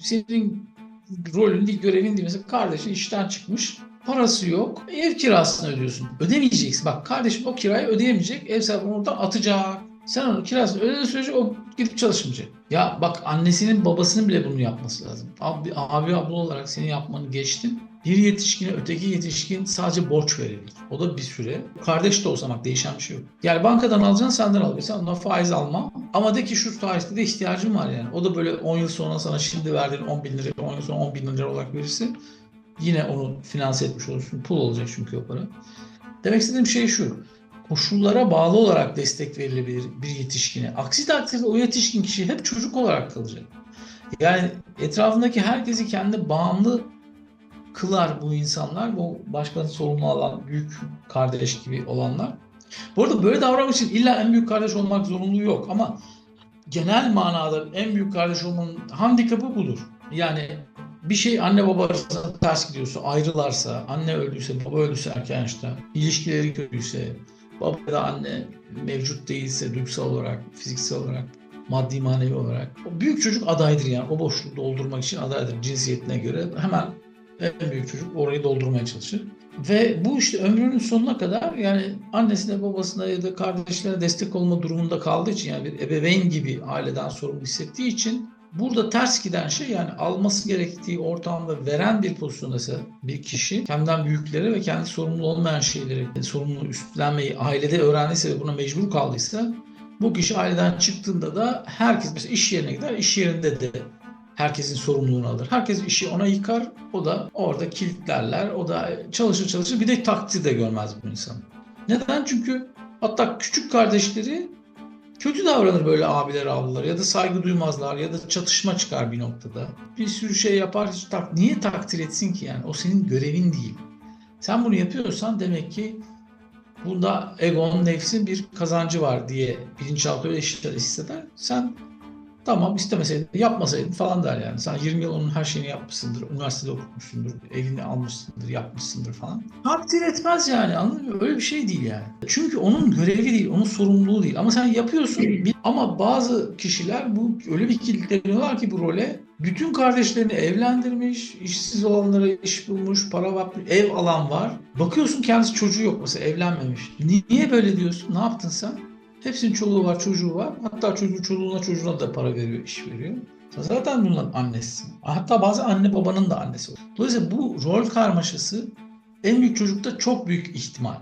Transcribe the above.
Senin rolün değil, görevin değil. Mesela kardeşin işten çıkmış. Parası yok. Ev kirasını ödüyorsun. Ödemeyeceksin. Bak kardeşim o kirayı ödeyemeyecek. Ev sahibi oradan atacak. Sen onun kirasını ödediğin sürece o gidip çalışmayacak. Ya bak annesinin babasının bile bunu yapması lazım. Abi, abi abla olarak senin yapmanı geçtim. Bir yetişkine öteki yetişkin sadece borç verebilir. O da bir süre. Kardeş de olsa bak değişen bir şey yok. Yani bankadan alacaksın senden al. Sen ondan faiz alma. Ama de ki şu tarihte de ihtiyacım var yani. O da böyle 10 yıl sonra sana şimdi verdiğin 10 bin lira, 10 yıl sonra 10 bin lira olarak verirse yine onu finanse etmiş olursun. Pul olacak çünkü o para. Demek istediğim şey şu. Koşullara bağlı olarak destek verilebilir bir yetişkine. Aksi takdirde o yetişkin kişi hep çocuk olarak kalacak. Yani etrafındaki herkesi kendi bağımlı kılar bu insanlar. Bu başkası sorumlu alan büyük kardeş gibi olanlar. Bu arada böyle davranmak için illa en büyük kardeş olmak zorunluluğu yok ama genel manada en büyük kardeş olmanın handikapı budur. Yani bir şey anne baba arasında ters gidiyorsa, ayrılarsa, anne öldüyse, baba öldüyse erken yaşta, ilişkileri kötüyse, baba ya da anne mevcut değilse duygusal olarak, fiziksel olarak, maddi manevi olarak o büyük çocuk adaydır yani o boşluğu doldurmak için adaydır cinsiyetine göre hemen en büyük çocuk orayı doldurmaya çalışır. Ve bu işte ömrünün sonuna kadar yani annesine babasına ya da kardeşlerine destek olma durumunda kaldığı için yani bir ebeveyn gibi aileden sorumlu hissettiği için burada ters giden şey yani alması gerektiği ortamda veren bir pozisyondaysa bir kişi kendinden büyüklere ve kendi sorumlu olmayan şeyleri sorumluluğu üstlenmeyi ailede öğrendiyse ve buna mecbur kaldıysa bu kişi aileden çıktığında da herkes mesela iş yerine gider iş yerinde de herkesin sorumluluğunu alır. Herkes işi ona yıkar. O da orada kilitlerler. O da çalışır çalışır. Bir de takdir de görmez bu insan. Neden? Çünkü hatta küçük kardeşleri kötü davranır böyle abiler ablalar ya da saygı duymazlar ya da çatışma çıkar bir noktada. Bir sürü şey yapar. Hiç tak Niye takdir etsin ki yani? O senin görevin değil. Sen bunu yapıyorsan demek ki bunda egon, nefsin bir kazancı var diye bilinçaltı öyle hisseder. Sen Tamam istemeseydin, yapmasaydın falan der yani. Sen 20 yıl onun her şeyini yapmışsındır, üniversitede okutmuşsundur, evini almışsındır, yapmışsındır falan. Takdir etmez yani anladın mı? Öyle bir şey değil yani. Çünkü onun görevi değil, onun sorumluluğu değil. Ama sen yapıyorsun. Ama bazı kişiler bu öyle bir kilitleniyorlar ki bu role. Bütün kardeşlerini evlendirmiş, işsiz olanlara iş bulmuş, para var, ev alan var. Bakıyorsun kendisi çocuğu yok mesela evlenmemiş. Niye böyle diyorsun? Ne yaptın sen? Hepsinin çoluğu var, çocuğu var. Hatta çocuğu çoluğuna çocuğuna da para veriyor, iş veriyor. Zaten bunların annesisin. Hatta bazı anne babanın da annesi. Dolayısıyla bu rol karmaşası en büyük çocukta çok büyük ihtimal.